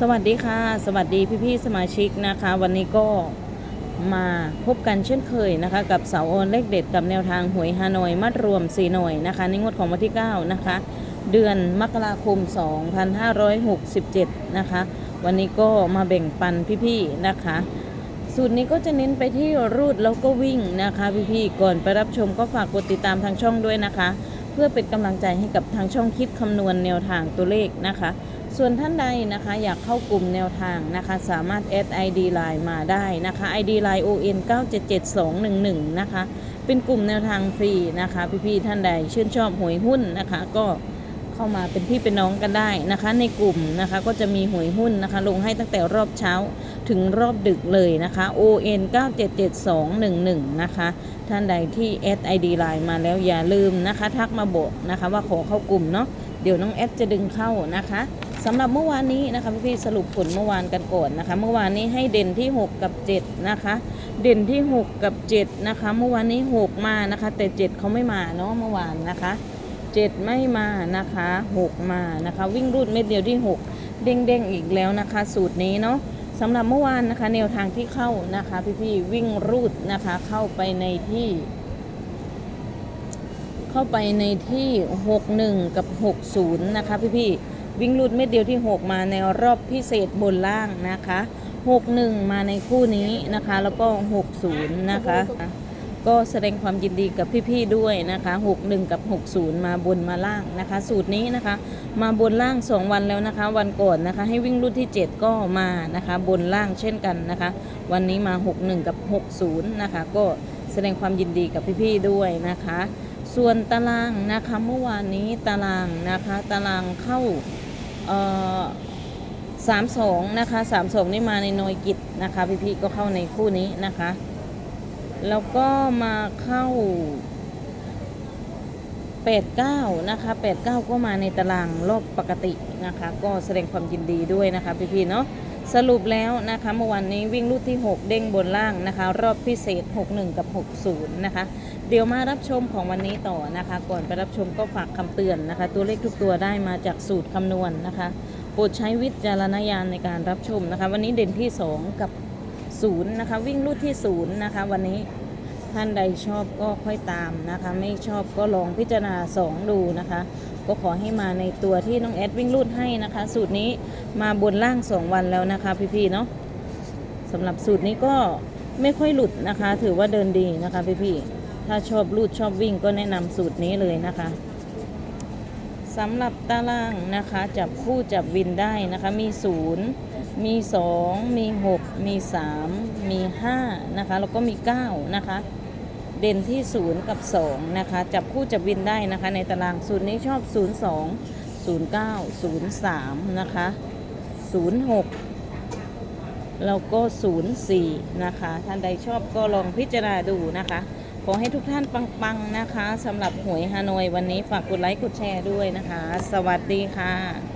สวัสดีค่ะ สวัสดีพี่ๆสมาชิกนะคะ วันนี้ก็มาพบกันเช่นเคยนะคะ กับเสาโอนเลขเด็ดกับแนวทางหวยฮานอยมัดรวม4หน่วยนะคะ ในงวดของวันที่ 9 นะคะ เดือนมกราคม 2567 นะคะ วันนี้ก็มาแบ่งปันพี่ๆนะคะ สูตรนี้ก็จะเน้นไปที่รูดแล้วก็วิ่งนะคะพี่ๆก่อนไปรับชมก็ฝากกดติดตามทางช่องด้วยนะคะ เพื่อเป็นกำลังใจให้กับทางช่องคิดคำนวณแนวทางตัวเลขนะคะ ส่วนท่านใดนะคะ อยากเข้ากลุ่มแนวทางนะคะ สามารถแอด ID Line มาได้นะคะ ID Line ON 977211 นะคะ เป็นกลุ่มแนวทางฟรีนะคะ พี่ๆท่านใดชื่นชอบหวยหุ้นนะคะ ก็เข้ามาเป็นพี่เป็นน้องกันได้นะคะ ในกลุ่มนะคะก็จะมีหวยหุ้นนะคะ ลงให้ตั้งแต่รอบเช้าถึงรอบดึกเลยนะคะ ON 977211 นะคะ ท่านใดที่แอด ID Line มาแล้วอย่าลืมนะคะ ทักมาบอกนะคะ ว่าขอเข้ากลุ่มเนาะเดี๋ยวน้องแอดจะดึงเข้านะคะ สำหรับเมื่อวานนี้นะคะพี่ๆสรุปผลเมื่อวานกันก่อนนะคะ เมื่อวานนี้ให้เด่นที่ 6 กับ 7 นะคะ เด่นที่ 6 กับ 7 นะคะ เมื่อวานนี้ 6 มานะคะ แต่ 7เขาไม่มาเนาะเมื่อวานนะคะ 7 ไม่มานะคะ 6 มานะคะ วิ่งรูดเม็ดเดียวที่ 6 เด้งๆอีกแล้วนะคะ สูตรนี้เนาะสำหรับเมื่อวานนะคะแนวทางที่เข้านะคะพี่ๆวิ่งรูดนะคะเข้าไปในที่ เข้าไปในที่ 61 กับ 60 นะคะพี่ๆ วิ่งรูดเม็ดเดียวที่ 6 มาในรอบพิเศษบนล่างนะคะ 61 มาในคู่นี้นะคะ แล้วก็ 60 นะคะ ก็แสดงความยินดีกับพี่ๆด้วยนะคะ 61 กับ 60 มาบนมาล่างนะคะ สูตรนี้นะคะ มาบนล่าง 2 วันแล้วนะคะ วันก่อนนะคะ ให้วิ่งรุ่นที่ 7 ก็มานะคะ บนล่างเช่นกันนะคะ วันนี้มา 61 กับ 60 นะคะ ก็แสดงความยินดีกับพี่ๆด้วยนะคะ ส่วนตารางนะคะเมื่อวานนี้ตารางนะคะ ตารางเข้า สามสองนะคะสามสองนี่มาในนอยกิจนะคะ พี่พี่ก็เข้าในคู่นี้นะคะ แล้วก็มาเข้าแปดเก้านะคะแปดเก้าก็มาในตารางรอบปกตินะคะ ก็แสดงความยินดีด้วยนะคะ พี่พี่เนาะ สรุปแล้วนะคะเมื่อวานนี้วิ่งรูดที่ 6 เด้งบนล่างนะคะ รอบพิเศษ 61 กับ 60 นะคะ เดี๋ยวมารับชมของวันนี้ต่อนะคะ ก่อนไปรับชมก็ฝากคำเตือนนะคะ ตัวเลขทุกตัวได้มาจากสูตรคำนวณนะคะ โปรดใช้วิจารณญาณในการรับชมนะคะ วันนี้เด่นที่ 2 กับ 0 นะคะ วิ่งรูดที่ 0 นะคะ วันนี้ ท่านใดชอบก็ค่อยตามนะคะ ไม่ชอบก็ลองพิจารณา2ดูนะคะ ก็ขอให้มาในตัวที่น้องแอดวิ่งรูดให้นะคะ สูตรนี้มาบนล่าง2วันแล้วนะคะ พี่ๆเนาะสำหรับสูตรนี้ก็ไม่ค่อยหลุดนะคะ ถือว่าเดินดีนะคะพี่ๆถ้าชอบรูดชอบวิ่งก็แนะนำสูตรนี้เลยนะคะสำหรับตารางนะคะ จับคู่จับวินได้นะคะ มี 0 มี 2 มี 6 มี 3 มี 5 นะคะ แล้วก็มี 9 นะคะ เด่นที่ 0 กับ 2 นะคะ จับคู่จับวินได้นะคะ ในตารางสูตรนี้ชอบ 02 09 03 นะคะ 06 แล้วก็ 04 นะคะ ท่านใดชอบก็ลองพิจารณาดูนะคะ ขอให้ทุกท่านปัง ๆ นะคะสำหรับหวยฮานอยวันนี้ฝากกดไลค์กดแชร์ด้วยนะคะ สวัสดีค่ะ